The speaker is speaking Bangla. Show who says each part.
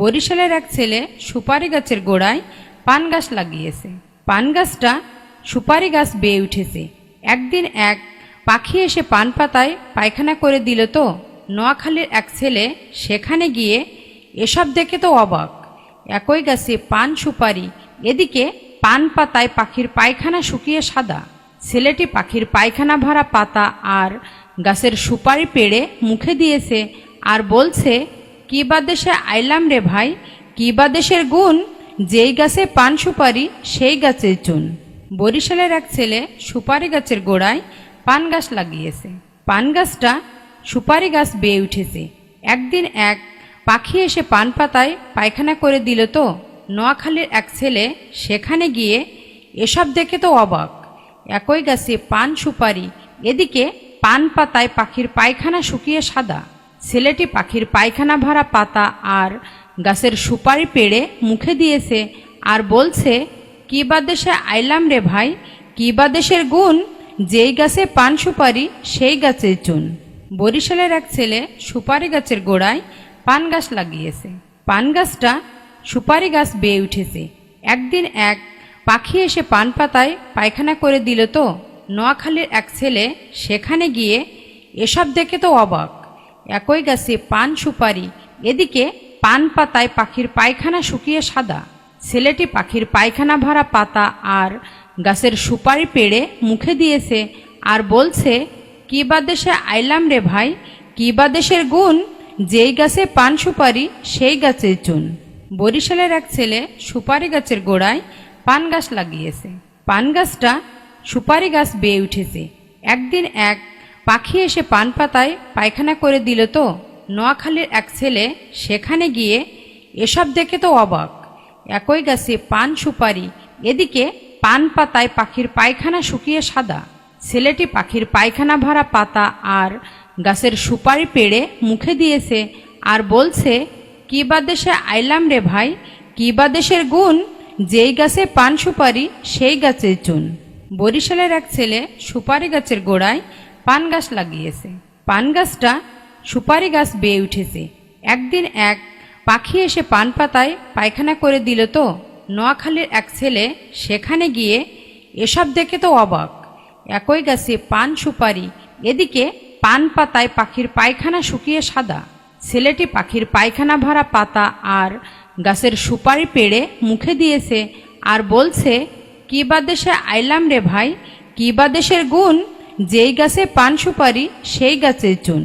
Speaker 1: বরিশালের এক ছেলে সুপারি গাছের গোড়ায় পান গাছ লাগিয়েছে। পান গাছটা সুপারি গাছ বেয়ে উঠেছে। একদিন এক পাখি এসে পান পাতায় পায়খানা করে দিল তো। নোয়াখালীর এক ছেলে সেখানে গিয়ে এসব দেখে তো অবাক। একই গাছে পান সুপারি, এদিকে পান পাতায় পাখির পায়খানা শুকিয়ে সাদা। ছেলেটি পাখির পায়খানা ভরা পাতা আর গাছের সুপারি পেড়ে মুখে দিয়েছে আর বলছে কি বা দেশে আইলাম রে ভাই? কি বা দেশের গুণ? যেই গাছে পান সুপারি, সেই গাছের চুন। বরিশালের এক ছেলে সুপারি গাছের গোড়ায় পান গাছ লাগিয়েছে। পান গাছটা সুপারি গাছ বেয়ে উঠেছে। একদিন এক পাখি এসে পান পাতায় পায়খানা করে দিল তো। নোয়াখালীর এক ছেলে সেখানে গিয়ে এসব দেখে তো অবাক। একই গাছে পান সুপারি, এদিকে পান পাতায় পাখির পায়খানা শুকিয়ে সাদা। ছেলেটি পাখির পায়খানা ভরা পাতা আর গাছের সুপারি পেড়ে মুখে দিয়েছে আর বলছে, কি বা দেশে আইলাম রে ভাই? কি বা দেশের গুণ? যেই গাছে পান সুপারি, সেই গাছের চুন। বরিশালের এক ছেলে সুপারি গাছের গোড়ায় পান গাছ লাগিয়েছে। পান গাছটা সুপারি গাছ বেয়ে উঠেছে। একদিন এক পাখি এসে পান পাতায় পায়খানা করে দিল তো। নোয়াখালীর এক ছেলে সেখানে গিয়ে এসব দেখে তো অবাক। একই গাছে পান সুপারি, এদিকে পান পাতায় পাখির পায়খানা শুকিয়ে সাদা। ছেলেটি পাখির পায়খানা ভরা পাতা আর গাছের সুপারি পেড়ে মুখে দিয়েছে আর বলছে, কি বা দেশে আইলাম রে ভাই? কি বা দেশের গুণ? যেই গাছে পান সুপারি, সেই গাছের চুন। বরিশালের এক ছেলে সুপারি গাছের গোড়ায় পান গাছ লাগিয়েছে। পান গাছটা সুপারি গাছ বেয়ে উঠেছে। একদিন এক পাখি এসে পান পাতায় পায়খানা করে দিল তো। নোয়াখালীর এক ছেলে সেখানে গিয়ে এসব দেখে তো অবাক। একই গাছে পান সুপারি, এদিকে পান পাতায় পাখির পায়খানা শুকিয়ে সাদা। ছেলেটি পাখির পায়খানা ভরা পাতা আর গাছের সুপারি পেড়ে মুখে দিয়েছে আর বলছে, কি বা দেশে আইলাম রে ভাই? কি বা দেশের গুণ? যেই গাছে পান সুপারি, সেই গাছের চুন। বরিশালের এক ছেলে সুপারি গাছের গোড়ায় পান গাছ লাগিয়েছে। পান গাছটা সুপারি গাছ বেয়ে উঠেছে। একদিন এক পাখি এসে পান পাতায় পায়খানা করে দিল তো। নোয়াখালীর এক ছেলে সেখানে গিয়ে এসব দেখে তো অবাক। একই গাছে পান সুপারি, এদিকে পান পাতায় পাখির পায়খানা শুকিয়ে সাদা। ছেলেটি পাখির পায়খানা ভরা পাতা আর গাছের সুপারি পেড়ে মুখে দিয়েছে আর বলছে, কি বা দেশে আইলাম রে ভাই? কি বা দেশের গুণ? যেই গাছে পান সুপারি সেই গাছের চুন।